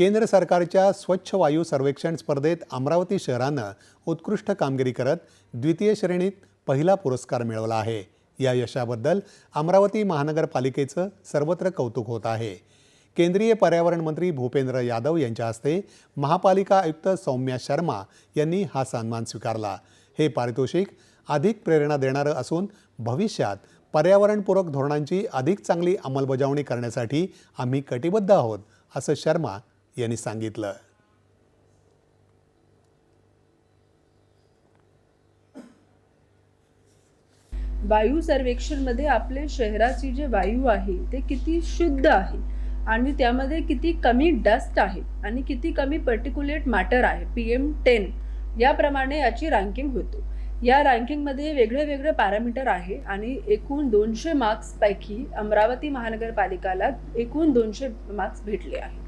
केंद्र सरकारच्या स्वच्छ वायू सर्वेक्षण स्पर्धेत अमरावती शहरानं उत्कृष्ट कामगिरी करत द्वितीय श्रेणीत पहिला पुरस्कार मिळवला आहे. या यशाबद्दल अमरावती महानगरपालिकेचं सर्वत्र कौतुक होत आहे. केंद्रीय पर्यावरण मंत्री भूपेंद्र यादव यांच्या हस्ते महापालिका आयुक्त सौम्या शर्मा यांनी हा सन्मान स्वीकारला. हे पारितोषिक अधिक प्रेरणा देणारं असून भविष्यात पर्यावरणपूरक धोरणांची अधिक चांगली अंमलबजावणी करण्यासाठी आम्ही कटिबद्ध आहोत असं शर्मा यांनी सांगितलं. वायू सर्वेक्षणमध्ये आपले शहराची जे वायू आहे ते किती शुद्ध आहे आणि त्यामध्ये किती कमी डस्ट आहे आणि किती कमी पर्टिक्युलेट मॅटर आहे पी एम टेन याप्रमाणे याची रँकिंग होतो. या रँकिंगमध्ये वेगळे वेगळे पॅरामीटर आहे आणि एकूण दोनशे मार्क्सपैकी अमरावती महानगरपालिकाला एकूण दोनशे मार्क्स भेटले आहे